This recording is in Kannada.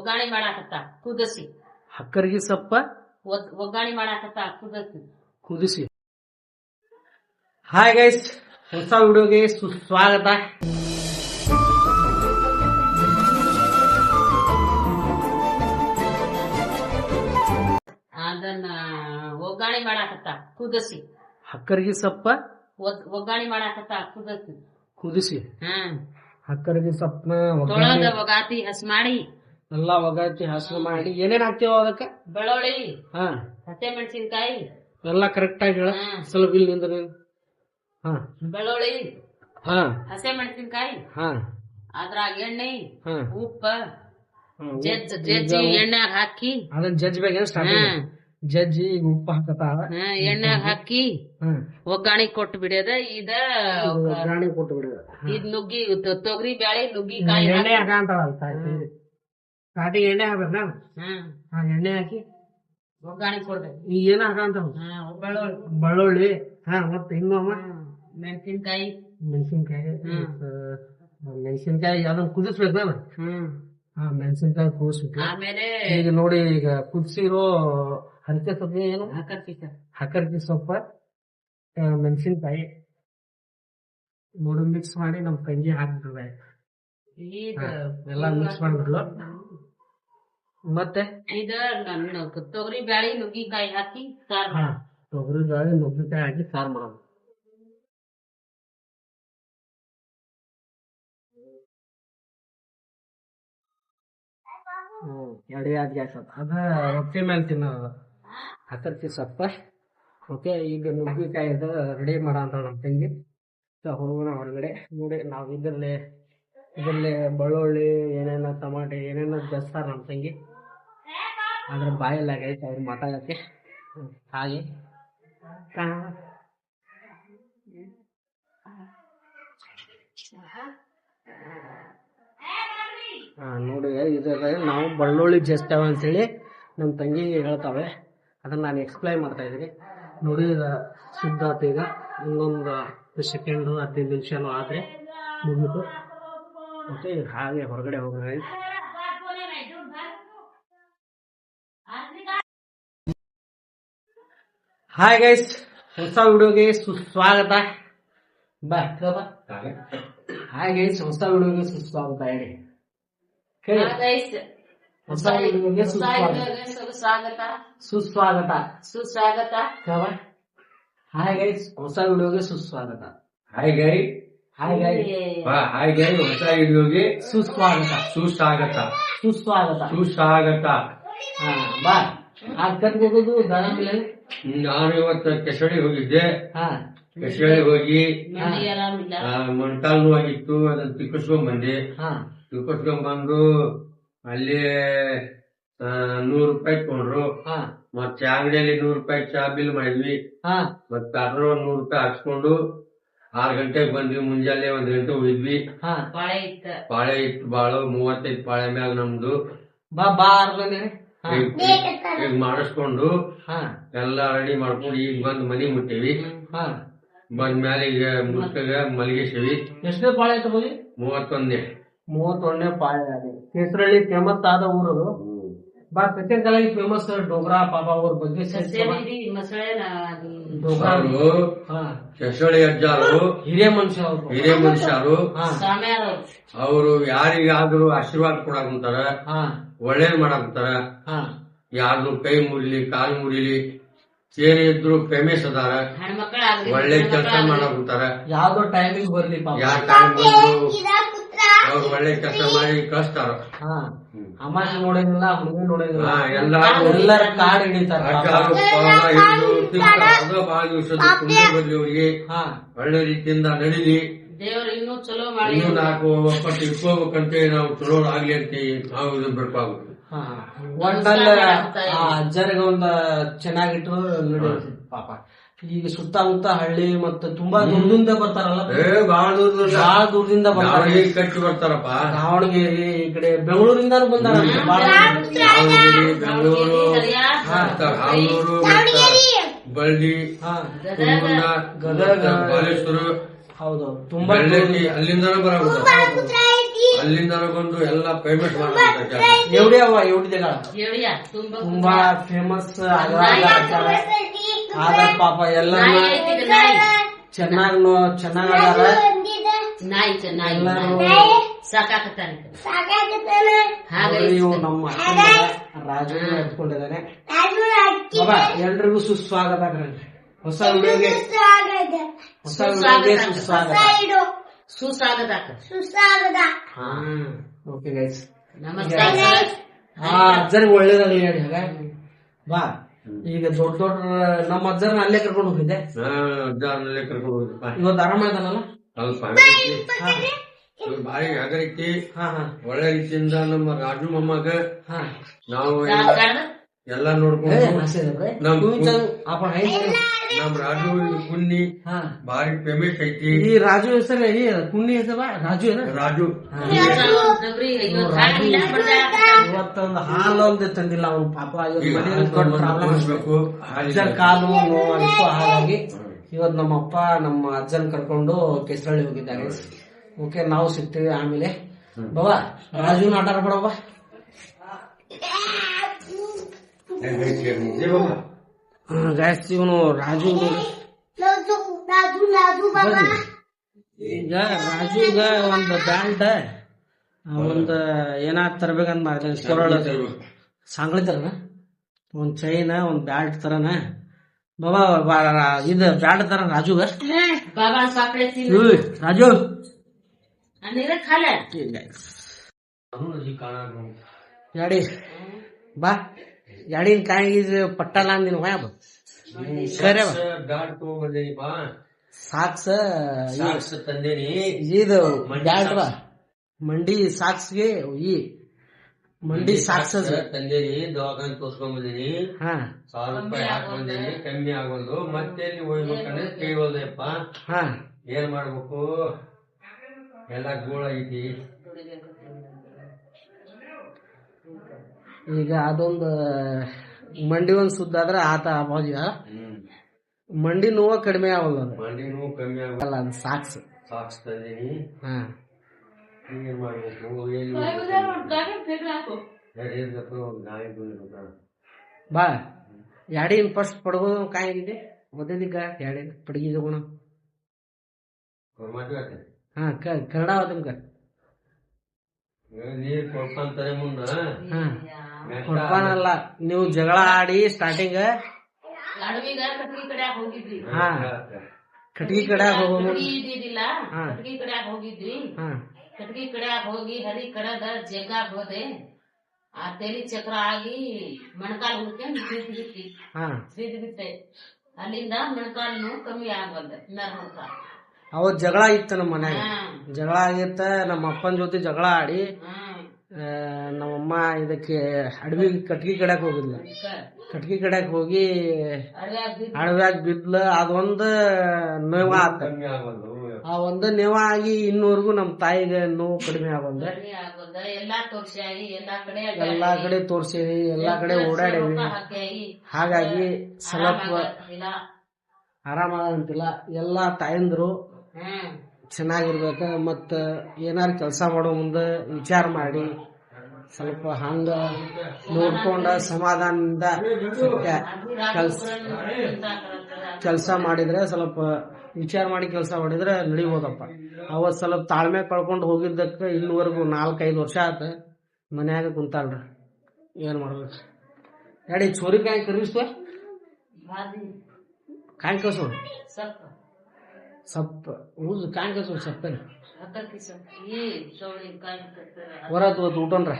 ಒಗ್ಗಾಣಿ ಮಾಡಾಕತ್ತ ಕುದಿಸಿ. ಹಕ್ಕರ್ಗಿ ಸೊಪ್ಪ ಒಗ್ಗಾಣಿ ಮಾಡಾಕತ್ತ ಕುದಿಸಿ. ಕುದಿಸಿ. ಹಾಯ್ ಗೈಸ್ ಹೊಸ ವಿಡಿಯೋಗೆ ಸುಸ್ವಾಗತ. ಅದನ್ನ ಒಗ್ಗಾಣಿ ಮಾಡಾಕತ್ತ ಕುದಿಸಿ. ಹಕ್ಕರ್ಗಿ ಸೊಪ್ಪ ಒಗ್ಗಾಣಿ ಮಾಡಾಕತ್ತ ಕುದಿಸಿ. ಕುದಿಸಿ. ಹ್ಮ್. ಹಕ್ಕರ್ಗಿ ಸೊಪ್ಪನ ತೊಳೆದ ಒಗಾತಿ ಹಸ್ ಮಾಡಿ. ಎಲ್ಲಾ ಒಗತಿ ಹಸರು ಮಾಡಿ ಏನೇನ್ ಹಾಕ್ತೇವ ಅದಕ್ಕೆ? ಬೆಳ್ಳುಳ್ಳಿ ಹಾ. ಹಸಿ ಮೆಣಸಿನ್ಕಾಯಿ ಎಲ್ಲಾ ಕರೆಕ್ಟ್ ಆಗಿ ಹೇಳ. ಸ್ವಲ್ಪ ಇಲ್ಲಿ ನಿಂದ್ರ ಹಾ. ಬೆಳ್ಳುಳ್ಳಿ ಹಾ. ಹಸಿ ಮೆಣಸಿನ್ಕಾಯಿ ಹಾ. ಅದ್ರಾಗ ಎಣ್ಣೆ ಹಾ. ಉಪ್ಪ ಜಜ್ಜ ಜಜ್ಜಿ ಎಣ್ಣೆಗ್ ಹಾಕಿ. ಅದನ್ನ ಬೇಗ ಸ್ಟಾರ್ಟ್ ಜಜ್ಜಿ ಈಗ ಉಪ್ಪು ಹಾಕತಾಳ. ಎಣ್ಣೆಗ್ ಹಾಕಿ. ಒಗ್ಗಾಣಿ ಕೊಟ್ಟು ಬಿಡದ ಇದ ಒಗ್ಗಾಣಿ ಕೊಟ್ಟು ಬಿಡದ ಇದ್ ನುಗ್ಗಿ ತೊಗರಿ ಬ್ಯಾಳಿ ನುಗ್ಗಿಕಾಯಿ ಎಣ್ಣೆ ಹಾಕಂತಾಳ ಕಾಟಿ ಎಣ್ಣೆ ಹಾಕ್ಬೇಕ ನಾನು? ಹಾಂ. ಎಣ್ಣೆ ಹಾಕಿ ಒಗ್ಗಾಣಿ ಕೊಡ್ಬೇಕು. ಈಗ ಏನು ಹಾಕಂತ ಬೆಳ್ಳುಳ್ಳಿ ಬೆಳ್ಳುಳ್ಳಿ. ಹಾ ಮತ್ತೆ ಇನ್ನು ಅಮ್ಮ ಹ್ಮ್. ಮೆಣಸಿನ್ಕಾಯಿ ಮೆಣಸಿನ್ಕಾಯಿ. ಮೆಣಸಿನ್ಕಾಯಿ ಅದನ್ನ ಕುದಿಸ್ಬೇಕು ನಾನು? ಹಾ ಮೆಣಸಿನ್ಕಾಯಿ ಕುದಿಸ್ಬಿಟ್ಟು. ಆಮೇಲೆ ಈಗ ನೋಡಿ ಈಗ ಕುದಿಸಿರೋ ಹರಕೆ ಸೊಪ್ಪು ಏನು? ಹಕರ್ಕಿ ಸೊಪ್ಪ. ಮೆಣಸಿನ್ಕಾಯಿ. ನೋಡಿ ಮಿಕ್ಸ್ ಮಾಡಿ ನಮ್ ತಂಗಿ ಹಾಕ್ಬಿಟ್ರೆ ಈಗ ಎಲ್ಲ ಮಿಕ್ಸ್ ಮಾಡ್ಬಿಟ್ಲು. ಮತ್ತೆ? ಇದ ತೊಗರಿ ಬ್ಯಾಳಿ ನುಗ್ಗಿಕಾಯಿ ಹಾಕಿ ಸಾರ್ ಹಾ ತೊಗರಿ ಬೇಳೆ ನುಗ್ಗಿಕಾಯಿ ಹಾಕಿ ಸಾರು ಮಾಡೋದು. ಹ್ಮ್ ಎಡೆ ಆದ್ ಗ್ಯಾಸ್ ಅದ. ರೊಟ್ಟಿ ಮೇಲೆ ತಿನ್ನೋದು. ಹಕ್ಕರ್ಕಿ ಸೊಪ್ಪ. ಓಕೆ ಈಗ ನುಗ್ಗಿಕಾಯಿ ಅದ ರೆಡಿ ಮಾಡೋ ನಮ್ಮ ತಂಗಿ. ಸೊ ಹೋಗೋಣ ಹೊರಗಡೆ ನೋಡಿ ನಾವು ಇದರಲ್ಲಿ ಇದರಲ್ಲಿ ಬೆಳ್ಳುಳ್ಳಿ ಏನೇನೋ ಟಮಾಟೆ ಏನೇನೋ ಬೆಸ್ತಾರ ನಮ್ಮ ತಂಗಿ. ಅದ್ರ ಬಾಯಲ್ಲಿ ಆಗೈತೆ ಅವ್ರು ಮಾತಾಡಕ್ಕೆ. ಹಾಗೆ. ನೋಡಿ ಇದು ನಾವು ಬಳ್ಳುಳ್ಳಿ ಜಾಸ್ತಿ ಅಂತೇಳಿ ನಮ್ಮ ತಂಗಿ ಹೇಳ್ತಾವೆ ಅದನ್ನ ನಾನು ಎಕ್ಸ್ಪ್ಲೈನ್ ಮಾಡ್ತಾ ಇದ್ದೀನಿ. ನೋಡಿ ಸಿದ್ಧ ಆತ ಈಗ. ಇನ್ನೊಂದು ಸೆಕೆಂಡು ಹದಿನೈದು ನಿಮಿಷನೂ ಆದರೆ ಮುಗಿತು. ಓಕೆ ಹಾಗೆ ಹೊರಗಡೆ ಹೋಗೋಣ ಹಾಯ್ ಗೈಸ್ ಹೊಸ ವಿಡಿಯೋಗೆ ಸುಸ್ವಾಗತ. ಬಾ ಬಾ ಹಾಯ್ ಗೈಸ್ ಹೊಸ ವಿಡಿಯೋಗೆ ಸುಸ್ವಾಗತ ಹೇಳಿ. ಹೇಳಿ ಹೊಸ ವಿಡಿಯೋಗೆ ಸುಸ್ವಾಗತ. ಸ್ವಾಗತ ಸುಸ್ವಾಗತ. ಸುಸ್ವಾಗತ. ಕವ ಹಾಯ್ ಗೈಸ್ ಹೊಸ ವಿಡಿಯೋಗೆ ಸುಸ್ವಾಗತ. Hi guy hi guys hi guy ಹೊಸ ವಿಡಿಯೋಗೆ ಸುಸ್ವಾಗತ. ಸುಸ್ವಾಗತ. ಸುಸ್ವಾಗತ. ಸುಸ್ವಾಗತ. ಹಾ ಬಾ. ಆ ಕಟ್ಬೋದು ದನ ಮೇಲೆ ನಾನು ಇವತ್ತು ಕೆಸಳಿ ಹೋಗಿದ್ದೆ ಹಾ. ಕೆಸಳಿ ಹೋಗಿ. ಆಗಿತ್ತು ಮೊಣಕಾಲ್ ನೋವಾಗಿತ್ತು ಅದನ್ನ ತಿಕ್ಕಿಸ್ಕೊಂಡ್ ಬಂದೆ. ಹಾ. ತಿಕ್ಕಿಸ್ಕೊಂಡ್ ಬಂದು ಅಲ್ಲಿ ನೂರು ರೂಪಾಯಿ ತಗೊಂಡ್ರು ಹಾ. ಮತ್ತೆ ಅಂಗಡಿಯಲ್ಲಿ ನೂರು ರೂಪಾಯಿ ಚಾ ಬಿಲ್ ಮಾಡಿದ್ವಿ. ಹಾ. ಮತ್ತೆ ಅದ್ರ ಒಂದ್ ನೂರು ರೂಪಾಯಿ ಹಾಕ್ಸ್ಕೊಂಡು ಆರ್ ಗಂಟೆಗೆ ಬಂದ್ವಿ. ಮುಂಜಾನೆ ಒಂದ್ ಗಂಟೆ ಹೋಗಿದ್ವಿ ಹಾ. ಇತ್ತು ಇತ್ತ. ಪಾಳೆ ಇತ್ತು ಬಾಳು ಮೂವತ್ತೈದು ಪಾಳೆ ಮ್ಯಾಗ ನಮ್ದು. ಬಾ ಬಾ ಈಗ ಮಾಡಿಸ್ಕೊಂಡು ಹಾ. ಎಲ್ಲ ರೆಡಿ ಮಾಡ್ಕೊಂಡು ಈಗ ಬಂದ್ ಮನಿ ಮುಟ್ಟೇವಿ. ಹಾ. ಬಂದ ಮೇಲೆ ಈಗ ಮುಟ್ಟಗ ಮಲಗಿಸೇವಿ ಎಷ್ಟನೇ ಪಾಳೆ ಆಯ್ತು ಹೋಗಿ ಮೂವತ್ತೊಂದೇ ಮೂವತ್ತೊಂದನೇ ಪಾಳೆ. ಆಗಿದೆ ಕೇಸರಳ್ಳಿ ಫೇಮಸ್ ಆದ ಊರು ಬಾ ಸತ್ಯನ್ ಕಲಾಗಿ ಫೇಮಸ್ ಡೋಗ್ರಾ ಪಾಪಾ ಅವ್ರ ಬಗ್ಗೆ ಸೇರಿದಿ ಮೊಸಳೆ ಡೋಗ್ರಾ ಅವರು ಹಾ ಕೆಸಳಿ ಅಜ್ಜಾರು ಹಿರಿಯ ಮನುಷ್ಯ ಅವರು ಹಿರಿಯ ಮನುಷ್ಯರು ಅವರು ಯಾರಿಗಾದ್ರೂ ಆಶೀರ್ವಾದ ಕೊಡಕಂತಾರ? ಹಾ ಒಳ್ಳೇದ್ ಮಾಡಕಂತಾರ? ಹಾ ಯಾರ್ದು ಕೈ ಮುರಿಲಿ ಕಾಲ್ ಮುರಿಲಿ ಸೇರಿ ಇದ್ರು ಫೇಮಸ್ ಅದಾರ? ಒಳ್ಳೆ ಕೆಲಸ ಮಾಡಕಂತಾರ? ಯಾವ್ದೋ ಟೈಮಿಂಗ್ ಬರ್ಲಿ ಪಾಪ. ಯಾರ ಟೈಮ್ ಅವ್ರು ಒಳ್ಳೆ ಕೆಲಸ ಮಾಡಿ ಕಳಿಸ್ತಾರ. ಹಾ ಅಮಾಸಿ ನೋಡಂಗಿಲ್ಲ ಹುಡುಗಿ ನೋಡಂಗಿಲ್ಲ ಹಾ, ಎಲ್ಲಾರು ಎಲ್ಲರ ಕಾಡ್ ಹಿಡಿತಾರ. ಅಜ್ಜಾರು ಪಾವನ ಹಿಡಿದು ತಿಂತಾರ ಅದ ಬಹಳ ದಿವಸದ ಪುಣ್ಯ ಬರ್ಲಿ ಅವ್ರಿಗೆ ಹಾ. ಒಳ್ಳೆ ರೀತಿಯಿಂದ ನಡೀಲಿ. ದೇವ್ರು ಇನ್ನೂ ಚಲೋ ಮಾಡಿ. ಇನ್ನೂ ನಾಲ್ಕು ಒಪ್ಪತ್ತು ಇಟ್ಕೋಬೇಕಂತ ನಾವು ಚಲೋ ಆಗ್ಲಿ ಅಂತ ನಾವು ಹಾ ಆ ಅಜ್ಜರಿಗೆ ಒಂದ ಚೆನ್ನಾಗಿಟ್ಟು ನಡೆಯುತ್ತೆ ಪಾಪ. ಈಗ ಸುತ್ತಮುತ್ತ ಹಳ್ಳಿ ಮತ್ತೆ ತುಂಬಾ ದೂರದಿಂದ ಬರ್ತಾರಲ್ಲ? ದೂರ ಬಹಳ ದೂರದಿಂದ. ಬರ್ತಾರ. ಕಟ್ಟಿ ಬರ್ತಾರಪ್ಪ. ದಾವಣಗೆರೆ ಈ ಕಡೆ ಬೆಂಗಳೂರಿಂದ ಬಂದಾರ. ಬೆಂಗಳೂರು ಬಳ್ಳಿ ಗದಗ. ಬಾಲೇಶ್ವರ ಹೌದು. ತುಂಬಾ ಬೆಳ್ಳಕ್ಕಿ ಅಲ್ಲಿಂದಾನು ಬರಬಹುದು ಅಲ್ಲಿಂದಾನು ಬಂದು ಎಲ್ಲ ಪೇಮೆಂಟ್ ಎವಡಿ ಅವ ಎವಡಿದೆಲ್ಲ ತುಂಬ ತುಂಬಾ ಫೇಮಸ್ ಆದ ಪಾಪ ಎಲ್ಲ ಚೆನ್ನಾಗಿ ಚೆನ್ನಾಗ್ ಅದಾರ ನಾಯಿ ಚೆನ್ನಾಗಿ ಸಾಕಾಕತ್ತಾನ. ಇವು ನಮ್ಮ ರಾಜು ಎತ್ಕೊಂಡಿದ್ದಾನೆ. ಎಲ್ರಿಗೂ ಸುಸ್ವಾಗತ. ಹೊಸ ವಿಡಿಯೋಗೆ ಹೊಸ ವಿಡಿಯೋಗೆ ಸುಸ್ವಾಗತ. ಸುಸ್ವಾಗತ. ಓಕೆ ಗೈಸ್ ನಮಸ್ಕಾರ ಒಳ್ಳೇದಾಗ್ಲಿ ಹೇಳಿ ಹಾಗ ಬಾ. ಈಗ ದೊಡ್ಡ ದೊಡ್ಡ ನಮ್ಮ ಅಜ್ಜರ್ ಅಲ್ಲೇ ಕರ್ಕೊಂಡು ಹೋಗಿದ್ದೆ. ಕರ್ಕೊಂಡು ಇವತ್ತು ಆರಾಮಾಯ್ತಾನಲ್ಲ ಸ್ವಲ್ಪ ಹಾ. ಆಗೈತಿ. ಹಾ ಹಾ. ಒಳ್ಳೆ ರೀತಿಯಿಂದ ನಮ್ಮ ರಾಜು ಮೊಮ್ಮಗ ಹಾ. ನಾವು? ಎಲ್ಲ ನೋಡ್ಕೊಂಡು ನಮ್ ರಾಜು ಕುನ್ನಿ ಭಾರಿ ಫೇಮಸ್ ಐತಿ. ಈ ರಾಜು ಹೆಸರು ಕುನ್ನಿ ಹೆಸರ ರಾಜು ರಾಜು. ಇವತ್ತೊಂದು ಹಾಲು ಒಂದು ತಂದಿಲ್ಲ ಅವ್ನು ಪಾಪ ಅಜ್ಜನ್ ಕಾಲು ನೋವು ಹಾಗಾಗಿ ಇವತ್ ನಮ್ಮ ಅಪ್ಪ ನಮ್ಮ ಅಜ್ಜನ್ ಕರ್ಕೊಂಡು ಕೆಸರಳ್ಳಿ ಹೋಗಿದ್ದಾರೆ. ಓಕೆ ನಾವು ಸಿಗ್ತೀವಿ ಆಮೇಲೆ. ಬಾಬಾ ರಾಜು ಆಟ ಆಡ್ಬೇಡವ್ವ ಆಡ್ಬೇಡವ ಗಾಯಸ್ ಇವನು ರಾಜು ನೋಡಿ ಈಗ ರಾಜುಗ ಒಂದು ಬ್ಯಾಂಡ್ ಒಂದು ಏನಾದ್ ತರ್ಬೇಕಂತ ಮಾಡಿದೆ ಕೊರಳ ಸಾಂಗ್ಳಿ ತರನ ಒಂದ್ ಚೈನ್ ಒಂದ್ ಬ್ಯಾಲ್ಟ್ ತರನ ಬಾಬಾ ಬಾ- ರಾ- ಇದು ಬ್ಯಾಲ್ಟ್ ತರ ರಾಜುಗ ಬಾಬಾ ಸಾಕಳೆ ತಿನ್ನು. ಉಯ್, ರಾಜು ನೀರ ಖಾಲ ಯಾಡಿ ಬಾ ಯಾಡಿನ ಕಾಯಿ ಪಟ್ಟಲ್ಲ ಅಂದಿನ ವಾಯಬ ಖರೆ ಸಾಕ್ಸ ತಂದೇನಿ. ಇದು ಬ್ಯಾಲ್ಟ್ ಬಾ. ಮಂಡಿ ಸಾಕ್ಸ್ಗೆ ಈ ಮಂಡಿ ಸಾಕ್ಸ್ ತಂದೇನಿ ದವಾಖಾನೆ ತೋರ್ಸ್ಕೊಂಡ್ಬಂದಿನಿ ಹಾ. ಸಾವಿರ ರೂಪಾಯಿ ಹಾಕೊಂಡೇನಿ ಕಮ್ಮಿ ಆಗೋದು. ಮತ್ತೆ ಹೋಗ್ಬೇಕಂದ್ರೆ ಕೇಳೋದಪ್ಪ ಹಾ. ಏನ್ ಮಾಡ್ಬೇಕು? ಎಲ್ಲ ಗೋಳ ಐತಿ. ಈಗ ಅದೊಂದು ಮಂಡಿ ಒಂದ್ ಸುದ್ದಾದ್ರೆ ಆತ ಹ್ಮ್. ಮಂಡಿ ನೋವು ಕಡಿಮೆ ಆಗಲ್ಲ ಅದು. ಮಂಡಿ ನೋವು ಕಡಿಮೆ ಆಗಲ್ಲ ಅದು ಸಾಕ್ಸ್. ಸಾಕ್ಸ್ ತಂದೀನಿ. ಹಾಂ. ಏನ್ ಮಾಡ್ಬೇಕು? ಬಾ. ಯಾಡಿನ ಫಸ್ಟ್ ಪಡ್ಬೋದು ಕಾಯಿದೆ ಮೊದಲಿಗ ಯಾಡಿನ? ಪಡಗಿದ ತಗೋಣ ಹಾಂ ಕನ್ನಡ ಅದನ್ಕ ನೀರ್ ಕೊಡ್ಕೊಂತಾರೆ ಮುಂದ? ನೀವು ಜಗಳ ಆಡಿ ಸ್ಟಾರ್ಟಿಂಗ್ ಹಾ. ಕಟ್ಗಿ ಕಡ್ಯಾಗ ಹೋಗೋ ಕಟ್ಗಿ ಕಡ್ಯಾಕ್ ಹೋಗಿದ್ವಿ. ಕಟ್ಗಿ ಕಡ್ಯಾಕ್ ಹೋಗಿ ಹರಿ ಕಡದ ಜಗ್ಗಾಕ್ ಹೋದೆ. ಆ ತೆಲಿ ಚಕ್ರ ಆಗಿ ಮಣಕಾಲ್ ಹುಡ್ಕೊಂಡು ಬಿಟ್ಟಿ ಹಾ. ಬಿದ್ದು ಬಿಟ್ಟೆ ಅಲ್ಲಿಂದ ಮೊಣಕಾಲ್ ನೋವು ಕಮ್ಮಿ ಆಗಲ್ದ ನರ್ ಮೊಣಕಾಲ್ ಅವತ್ ಜಗಳ ಇತ್ತು ನಮ್ಮ ಮನ್ಯಾಗ. ಜಗಳ ಆಗಿತ್ತ ನಮ್ಮ ಅಪ್ಪನ ಜೊತೆ ಜಗಳ ಆಡಿ ನಮ್ಮಮ್ಮ ಇದಕ್ಕೆ ಅಡವಿ ಕಟ್ಗಿ ಕಡ್ಯಾಕ್ ಹೋಗಿದ್ಲ. ಕಟ್ಗಿ ಕಡ್ಯಾಕ್ ಹೋಗಿ ಅಡವ್ಯಾಗ ಬಿದ್ಲ. ಅದೊಂದು ನೋವ ಆತ. ಆ ಒಂದು ನೇವ ಆಗಿ ಇನ್ನೂವರೆಗೂ ನಮ್ಮ ತಾಯಿಗೆ ನೋವು ಕಡಿಮೆ ಆಗಲ್ದ ಎಲ್ಲಾ ಕಡೆ ತೋರ್ಸಿವಿ ಎಲ್ಲಾ ಕಡೆ ಓಡಾಡೇವಿ ಹಾಗಾಗಿ ಸ್ವಲ್ಪ ಆರಾಮ ಆರಾಮಾಗಂತಿಲ್ಲ. ಎಲ್ಲಾ ತಾಯಂದ್ರು ಚೆನ್ನಾಗಿರ್ಬೇಕ ಮತ್ತು ಏನಾರು ಕೆಲಸ ಮಾಡೋ ಮುಂದೆ ವಿಚಾರ ಮಾಡಿ ಸ್ವಲ್ಪ ಹಂಗ ನೋಡ್ಕೊಂಡ ಸಮಾಧಾನದಿಂದ ಕೆಲಸ ಕೆಲಸ ಮಾಡಿದ್ರೆ ಸ್ವಲ್ಪ ವಿಚಾರ ಮಾಡಿ ಕೆಲಸ ಮಾಡಿದ್ರೆ ನಡಿಬೋದಪ್ಪ. ಅವತ್ತು ಸ್ವಲ್ಪ ತಾಳ್ಮೆ ಕಳ್ಕೊಂಡು ಹೋಗಿದ್ದಕ್ಕೆ ಇಲ್ಲಿವರೆಗೂ ನಾಲ್ಕೈದು ವರ್ಷ ಆತ ಮನ್ಯಾಗ ಕುಂತಾಳ್ರಿ. ಏನು ಮಾಡ್ಬೇಕು? ಎಡಿ ಚೋರಿ ಕಾಯಿ ಕರಿಸ್ತ ಬಾದಿ. ಕಾಯಿ ಕಳ್ಸೋಣ ಸಪ್ಪ ಕಾಯಿ ಕಸೋಣ ಸಪ್ಪೇನ. ಹತ್ತಕ್ಕೆ ಸ್ವಲ್ಪ ಈ ಸೋಳಿ ಕಾಯಿ ಕಟ್ತಾರೆ ಹೊರ ಊಟನ್ರ.